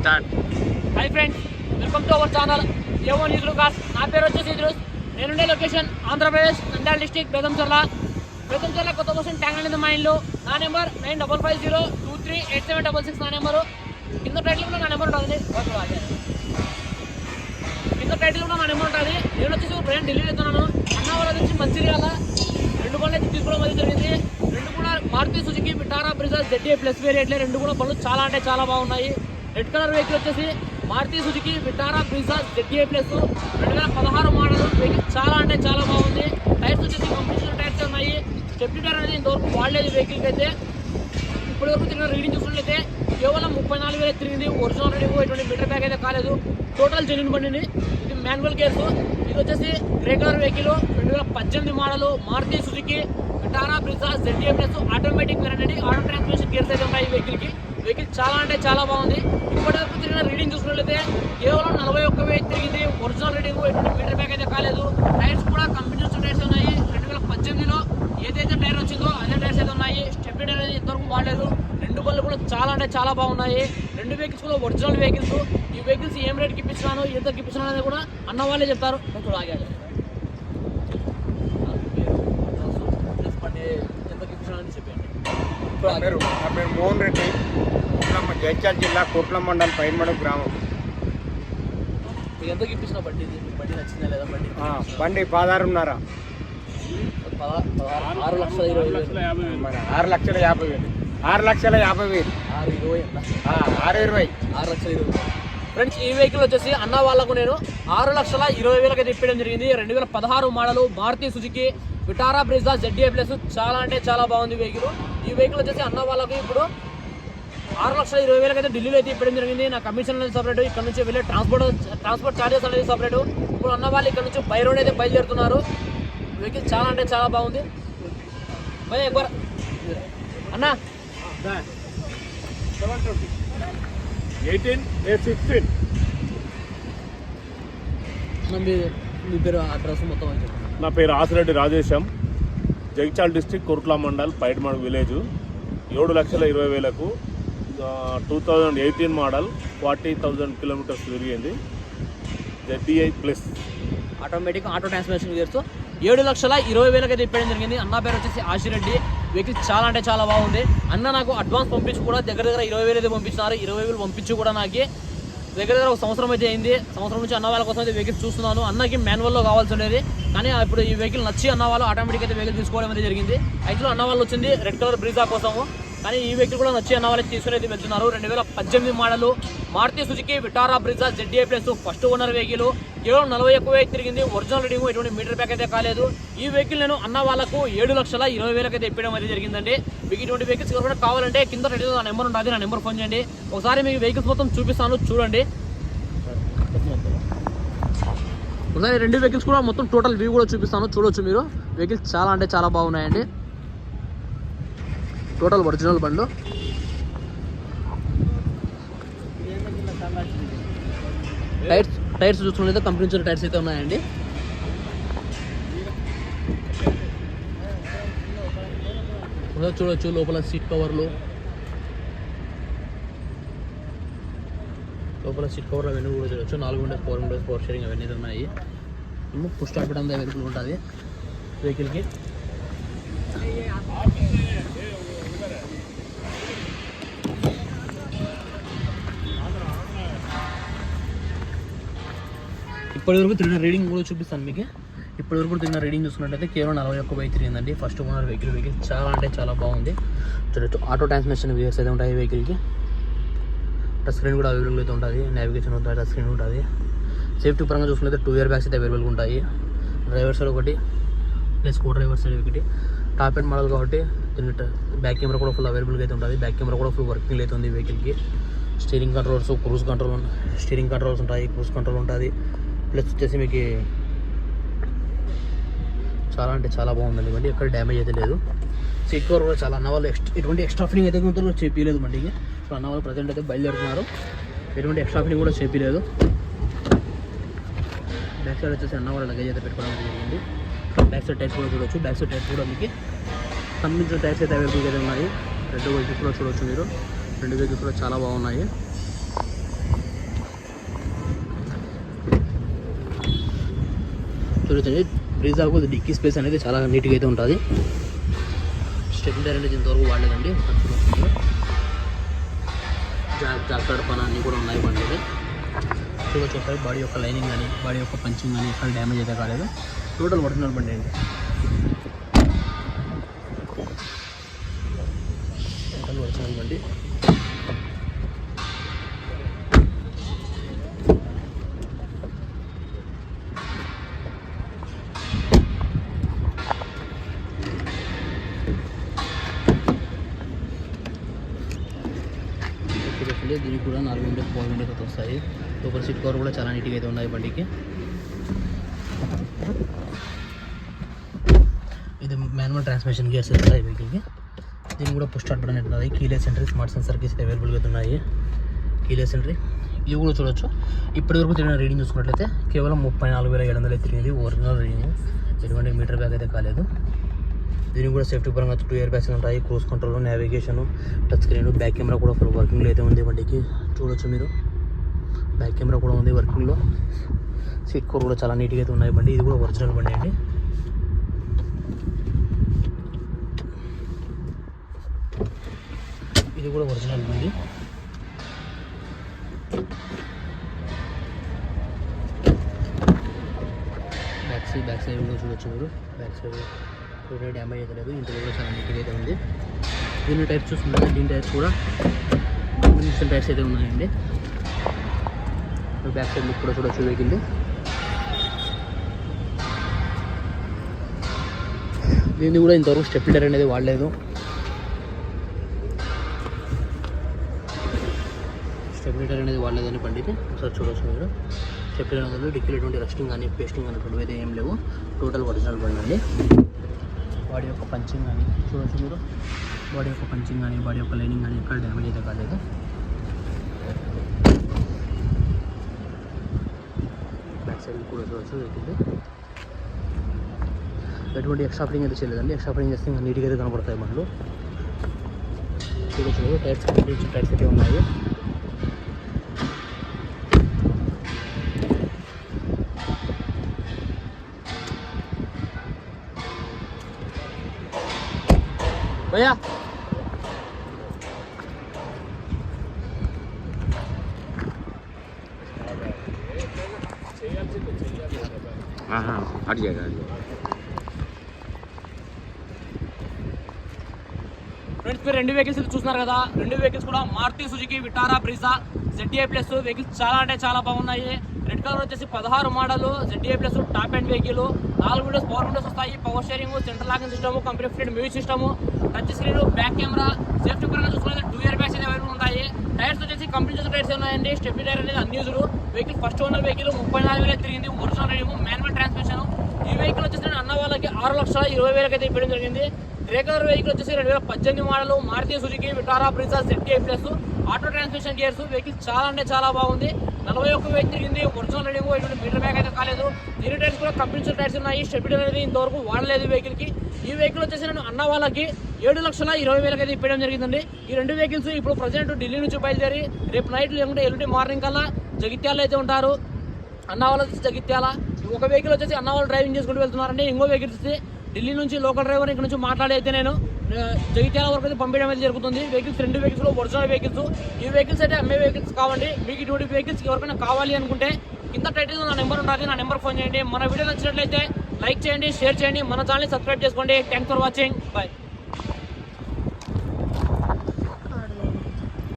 Start. Hi friends welcome to our channel ఏవో news కాస్ నా పేరు వచ్చేసి ఇద్రూస్ నేనుండే లొకేషన్ ఆంధ్రప్రదేశ్ నంద్యాల డిస్టిక్ బేదంచర్ల బేదంచర్ల కొత్త కోసం ట్యాంక్ అనేది మా ఇల్లు. నా number nine double five zero two three eight seven double six నా నెంబరు కింద టైటిల్లో నా నెంబర్ ఉంటుంది. కింద టైటిల్లో నా నెంబర్ ఉంటుంది. నేను వచ్చేసి ఒక ప్రయాణం ఢిల్లీ వెళ్తున్నాను అన్న వాళ్ళ నుంచి మంచిర్యాల రెండు పనులు అయితే తీసుకోవడం అనేది జరిగింది. రెండు కూడా Maruti Suzuki Vitara Brezza ZA plus వేరియట్లే రెండు కూడా పనులు చాలా అంటే చాలా బాగున్నాయి. రెడ్ కలర్ వెహికల్ వచ్చేసి Maruti Suzuki Vitara Brezza ZA plus. రెండు వేల పదహారు మోడల్ వెహికల్ చాలా అంటే చాలా బాగుంది. టైర్స్ వచ్చేసి కంపెనీ టైర్స్ ఉన్నాయి. స్టెప్టీ టైర్ అనేది ఇంతవరకు వాడలేదు వెహికల్కి అయితే. ఇప్పటి వరకు తిరిగిన రీడింగ్ చూసినట్లయితే కేవలం ముప్పై నాలుగు వేలు తిరిగింది. ఒరిజినల్ రీడింగ్ ఎటువంటి మీటర్ బ్యాగ్ అయితే కాలేదు. టోటల్ జెన్యున్ బండిని ఇది మాన్యువల్ గేర్స్ ఇది వచ్చేసి గ్రే కలర్ వెహికల్. రెండు వేల పద్దెనిమిది model Maruti Suzuki Vitara Brezza ZA plus. Automatic అనేది ఆటో ట్రాన్స్మిషన్ గేర్స్ అయితే ఉన్నాయి వెహికల్కి. వెహికల్ చాలా అంటే చాలా బాగుంది. ఇప్పటి వరకు తిరిగిన రీడింగ్ చూసినట్లయితే కేవలం నలభై ఒక్క వెయ్యి తిరిగింది. ఒరిజినల్ రీడింగ్ ఎటువంటి మీటర్ బ్యాక్ అయితే కాలేదు. టైర్స్ కూడా కంపెనీ టైర్స్ ఉన్నాయి. రెండు వేల పద్దెనిమిదిలో ఏదైతే టైర్ వచ్చిందో అదే టైర్స్ అయితే ఉన్నాయి. స్టెప్ టైర్ అనేది ఇంతవరకు వాడలేదు. రెండు బళ్ళు కూడా చాలా అంటే చాలా బాగున్నాయి. రెండు వెహికల్స్ కూడా ఒరిజినల్ వెహికల్స్ ఈ వెహికల్స్ ఏం రేట్కి ఇప్పించినాను ఎంత ఇప్పించినాను అనేది కూడా అన్న వాళ్ళే చెప్తారు. కొంచెం ఆగాలి. ఎంత ఇప్పించినానని చెప్పండి. పేరు నా పేరు మోహన్ రెడ్డి కోట్లమ్మ జైత్యాల జిల్లా కోట్ల మండలం పైనమడ గ్రామం. ఎంతకి ఇప్పించిన బండి? బండి నచ్చిందా లేదా బండి? బండి పదహారున్నర. పద- పదహారు- ఆరు లక్షల ఇరవై మన ఆరు లక్షల యాభై వేలు. ఆరు లక్షల యాభై వేలు. ఆరు ఇరవై ఎంత ఆరు ఇరవై. ఆరు లక్షల ఇరవై ఫ్రెండ్స్ ఈ వెహికల్ వచ్చేసి అన్న వాళ్ళకు నేను ఆరు లక్షల ఇరవై వేలకి ఇప్పడం జరిగింది. రెండు వేల పదహారు model Maruti Suzuki Vitara Brezza ZA plus చాలా అంటే చాలా బాగుంది వెహికల్. ఈ వెహికల్ వచ్చేసి అన్న వాళ్ళకు ఇప్పుడు ఆరు లక్షల ఇరవై వేలకి అయితే ఢిల్లీలో అయితే ఇప్పడం జరిగింది. నా కమిషన్ అనేది సపరేట్ ఇక్కడ నుంచి వెళ్ళే ట్రాన్స్పోర్ట్ ట్రాన్స్పోర్ట్ చార్జెస్ అనేది సపరేట్ ఇప్పుడు అన్న వాళ్ళు ఇక్కడ నుంచి బై రోడ్ అయితే బయలుదేరుతున్నారు. వెహికల్ చాలా అంటే చాలా బాగుంది. భయ ఎక్కువ అన్న. ఎయిటీన్ ఏ సిక్స్టీన్ మీ పేరు అడ్రస్ మొత్తం నా పేరు ఆసిరెడ్డి రాజేశం. జగిత్యాల డిస్టిక్ కుర్ట్లా మండల్ పైడ్మడ విలేజ్ ఏడు లక్షల ఇరవై వేలకు two thousand eighteen model forty thousand kilometres తిరిగింది. ZDI plus. Automatic auto transmission gears ఏడు లక్షల ఇరవై వేలకి అయితే ఇప్పడం జరిగింది. అన్న పేరు వచ్చేసి ఆశిరెడ్డి. వెహికల్ చాలా అంటే చాలా బాగుంది. అన్న నాకు అడ్వాన్స్ పంపించి కూడా దగ్గర దగ్గర ఇరవై వేలు అయితే పంపించినారు. ఇరవై వేలు పంపించి కూడా నాకు దగ్గర దగ్గర ఒక సంవత్సరం అయితే అయింది. సంవత్సరం నుంచి అన్న వాళ్ళ కోసం అయితే వెహికల్ చూస్తున్నాను. అన్నకి మాన్యువల్లో కావాల్సి ఉండేది కానీ ఇప్పుడు ఈ వెహికల్ నచ్చి అన్న వాళ్ళు ఆటోమేటిక్ అయితే వెహికల్ తీసుకోవడం అయితే జరిగింది. యాక్చువల్ అన్న వాళ్ళు వచ్చింది రెడ్ కలర్ బ్రీజా కోసము. కానీ ఈ వెహికల్ కూడా నచ్చి అన్న వాళ్ళకి తీసుకుని అయితే వెళ్తున్నారు. రెండు వేల పద్దెనిమిది model Maruti Suzuki Vitara Brezza ZDI plus first owner vehicle కేవలం నలభై ఎక్కువ తిరిగింది. ఒరిజినల్ రీడింగ్ ఎటువంటి మీటర్ బ్యాక్ అయితే కాలేదు. ఈ వెహికల్ నేను అన్న వాళ్ళకు ఏడు లక్షల ఇరవై వేలకు అయితే ఇప్పడం అయితే జరిగిందండి. మీకు ఇటువంటి వెహికల్స్ కూడా కావాలంటే కింద రెడీ నా నెంబర్ ఉంటుంది నా నెంబర్ ఫోన్ చేయండి. ఒకసారి మీకు వెహికల్స్ మొత్తం చూపిస్తాను చూడండి. ఒకసారి రెండు వెహికల్స్ కూడా మొత్తం టోటల్ వ్యూ కూడా చూపిస్తాను. చూడొచ్చు మీరు. వెహికల్స్ చాలా అంటే చాలా బాగున్నాయండి. టోటల్ ఒరిజినల్ బండ్లు. టైర్స్. టైర్స్ చూసుకున్నట్లయితే కంపెనీ నుంచి టైర్స్ అయితే ఉన్నాయండి. చూడొచ్చు లోపల సీట్ కవర్లు. లోపల సీట్ కవర్లు అవన్నీ కూడా చూడొచ్చు. నాలుగు windows four windows power steering అవన్నీ ఉన్నాయి. పుష్ స్టార్ట్ బటన్ అవైలబుల్ ఉంటుంది. వెహికల్కి ఇప్పటివరకు తిరిగిన రీడింగ్ కూడా చూపిస్తాను మీకు. ఇప్పటివరకు తిరిగిన రీడింగ్ చూసుకున్నట్టయితే కేవలం నలభై ఒక్క వెయ్యి తిరిగిందండి. ఫస్ట్ ఓనర్ వెహికల్ వెహికల్ చాలా అంటే చాలా బాగుంది. చూడొచ్చు ఆటో ట్రాన్స్మిషన్ వ్యూస్ అయితే ఉంటాయి వెహికల్కి. టచ్ స్క్రీన్ కూడా అవైలబుల్ అయితే ఉంటుంది. నావిగేషన్ ఉంటుంది టచ్ స్క్రీన్ ఉంటుంది. సేఫ్టీ పరంగా చూసుకుంటే టూ ఇయర్ బ్యాగ్స్ అయితే అవైలబుల్గా ఉంటాయి. డ్రైవర్ సైడ్ ఒకటి ప్లస్ కో డ్రైవర్ సైడ్ ఒకటి. టాప్ అండ్ మోడల్ కాబట్టి దీని బ్యాక్ కెమెరా కూడా ఫుల్ అవైలబుల్గా అయితే ఉంటుంది. బ్యాక్ కెమెరా కూడా ఫుల్ వర్కింగ్ అయితే ఉంది వెహికల్కి steering controls cruise control steering controls ఉంటాయి క్రూజ్ కంట్రోల్ ఉంటుంది. ప్లస్ వచ్చేసి మీకు చాలా అంటే చాలా బాగుందండి బండి. ఎక్కడ డ్యామేజ్ అయితే లేదు. సో ఎక్కువ కూడా చాలా అన్న వాళ్ళు ఎక్స్ట్రా ఎటువంటి ఎక్స్ట్రా ఫినింగ్ అయితే కొంత చేపించలేదు బండి సో అన్న వాళ్ళు ప్రజెంట్ అయితే బయలుదేరుతున్నారు. ఎటువంటి ఎక్స్ట్రా ఫినింగ్ కూడా చేపించలేదు బ్యాక్ సైడ్ వచ్చేసి అన్నవాళ్ళు లగేజ్ అయితే పెట్టుకోవడం జరిగింది. బ్యాక్ సైడ్ టైర్స్ కూడా చూడొచ్చు. బ్యాక్ సైడ్ టైర్స్ కూడా మీకు సంబంధించిన టైర్స్ అయితే అవైలబుల్గా ఉన్నాయి. రెండు వెహికల్స్ కూడా చూడొచ్చు మీరు. రెండు వెహికల్స్ కూడా చాలా బాగున్నాయి. చూడొచ్చండి. బ్రీజాకు డిక్కీ స్పేస్ అనేది చాలా నీట్గా అయితే ఉంటుంది. స్టెప్ అనేది ఇంతవరకు వాడలేదండి. జాగ్రత్త పని అన్నీ కూడా ఉన్నాయి బండి చూడొచ్చు ఒకసారి బాడీ యొక్క లైనింగ్ కానీ బాడీ యొక్క పంచింగ్ కానీ ఎక్కడ డ్యామేజ్ అయితే కాలేదు. టోటల్ ఒరిజినల్ బండి అండి. టోటల్ ఒరిజినల్ బండి. కూడా నాలుగు విండోస్ ఫోర్ విండోస్ అయితే వస్తాయి. లోపల సీట్ కవర్ కూడా చాలా నీట్గా అయితే ఉన్నాయి బండికి. ఇది మాన్యువల్ ట్రాన్స్మిషన్ గేర్స్ వస్తాయి వెహికల్కి. దీన్ని కూడా పుష్ స్టార్ట్ బటన్ ఉంటుంది కీలెస్ ఎంట్రీ స్మార్ట్ సెన్సర్ కేసు అవైలబుల్గా అయితే ఉన్నాయి. Keyless entry. ఇవి కూడా చూడొచ్చు. ఇప్పటివరకు తిరిగిన రీడింగ్ చూసుకున్నట్లయితే కేవలం ముప్పై నాలుగు వేల ఏడు వందలు తిరిగింది. Original reading. ఎటువంటి మీటర్ బ్యాగ్ అయితే కాలేదు. దీనికి కూడా సేఫ్టీ పరంగా టూ ఇయర్ బ్యాగ్స్ ఉంటాయి cruise control navigation touch screen back camera కూడా ఫుల్ వర్కింగ్లో అయితే ఉంది బండికి. చూడొచ్చు మీరు. బ్యాక్ కెమెరా కూడా ఉంది వర్కింగ్లో సీట్ కోర్ కూడా చాలా నీట్గా అయితే ఉన్నాయి బండి. ఇది కూడా ఒరిజినల్ బండి అండి. ఇది కూడా ఒరిజినల్ బండి. బ్యాక్ సైడ్ బ్యాక్ సైడ్ కూడా చూడొచ్చు మీరు. బ్యాక్ సైడ్ కూడా డ్యామేజ్ అయితే లేదు ఇంట్లో కూడా చాలా నీట్గా అయితే ఉంది. దీని టైర్స్ చూసుకుంటే దీని టైర్స్ కూడా కాంబినేషన్ టైర్స్ అయితే ఉన్నాయండి. బ్యాక్ సైడ్ లుక్ కూడా చూడొచ్చు వెహికల్ దీన్ని కూడా ఇంతవరకు స్టెప్ టైర్ అనేది వాడలేదు. స్టెబిలిటర్ అనేది వాడలేదని పండితే ఒకసారి చూడవచ్చు మీరు. స్టెబిలిటర్ అనేది ఎటువంటి రస్టింగ్ కానీ పేస్టింగ్ కానీ అటువంటివి అయితే ఏం లేవు. టోటల్ ఒరిజినల్ బండి అండి బాడీ యొక్క పంచింగ్ కానీ చూడొచ్చు మీరు. బాడీ యొక్క పంచింగ్ కానీ బాడీ యొక్క లైనింగ్ కానీ ఎక్కడ డ్యామేజ్ అయితే కాలేదు. బ్యాక్ సైడ్ కూడా చూడొచ్చు వెహికల్ ఎటువంటి ఎక్స్ట్రా ఫిటింగ్ అయితే చేయలేదండి. ఎక్స్ట్రా ఫిటింగ్ చేస్తే ఇంకా నీట్గా అయితే కనపడతాయి బండ్లు చూడొచ్చు టైర్స్ టైర్స్ అయితే ఉన్నాయి. అడిగాడు ఫ్రెండ్స్ మీరు రెండు వెహికల్స్ చూస్తున్నారు కదా. రెండు వెహికల్స్ కూడా Maruti Suzuki Vitara Brezza ZA plus vehicles చాలా అంటే చాలా బాగున్నాయి. రెడ్ కలర్ వచ్చేసి పదహారు model ZA plus top end vehicle నాలుగు విండోస్ పవర్ విండోస్ వస్తాయి. Power steering central locking system company fit music system touch screen back camera safety పరంగా చూసుకుంటే టూ ఇయర్ బ్యాగ్స్ అవైలబుల్ ఉంటాయి. టైర్స్ వచ్చేసి కంపెనీ టైర్స్ ఉన్నాయండి. Step tyre అనేది unused vehicle first owner vehicle ముప్పై నాలుగు వేల తిరిగింది. ఒరిజినల్ రేడియం మాన్యువల్ ట్రాన్స్మిషన్ ఈ వెహికల్ వచ్చేసి అన్న వాళ్ళకి ఆరు లక్షల ఇరవై వేలకి అయితే ఇవ్వడం జరిగింది. గ్రే వెహికల్ వచ్చేసి రెండు వేల పద్దెనిమిది model. Maruti Suzuki Vitara Brezza సెట్టి plus auto transmission gears vehicle చాలా అంటే చాలా బాగుంది. నలభై ఒక్క వెహికల్ తిరిగింది. ఒరిజినల్ రేడియం ఎటువంటి మీటర్ బ్యాగ్ అయితే కాలేదు. దీని టైర్స్ కూడా కంపెన్సర్ టైర్స్ ఉన్నాయి. స్టెబిల్ అనేది ఇంతవరకు వాడలేదు వెహికల్కి. వెహికల్కి ఈ వెహికల్ వచ్చేసి నేను అన్న వాళ్ళకి ఏడు లక్షల ఇరవై వేలకి అయితే ఇప్పడం జరిగిందండి. ఈ రెండు వెహికల్స్ ఇప్పుడు ప్రజెంట్ ఢిల్లీ నుంచి బయలుదేరి రేపు నైట్ లేకుంటే ఎల్లుండి మార్నింగ్ కల్లా జగిత్యాల అయితే ఉంటారు. అన్న వాళ్ళ వచ్చి జగిత్యాల. ఒక వెహికల్ వచ్చేసి అన్న వాళ్ళు డ్రైవింగ్ చేసుకుంటూ వెళ్తున్నారండి. ఇంకో వెహికల్ వచ్చి ఢిల్లీ నుంచి లోకల్ డ్రైవర్ ఇక్కడ నుంచి మాట్లాడి అయితే నేను. జగిత్యాల వరకు అయితే పంపించడం అయితే జరుగుతుంది. వెహికల్స్ రెండు వెహికల్స్లో ఒరిజినల్ వెహికల్స్ ఈ వెహికల్స్ అయితే అమ్మే వెహికల్స్ కావండి. మీకు ఇటువంటి వెహికల్స్ ఎవరికైనా కావాలి అనుకుంటే కింద టైటిల్ నా నెంబర్ ఉంటుంది నా నెంబర్ ఫోన్ చేయండి. మన వీడియో నచ్చినట్లయితే లైక్ చేయండి షేర్ చేయండి. మన ఛానల్ని సబ్స్క్రైబ్ చేసుకోండి. Thanks for watching bye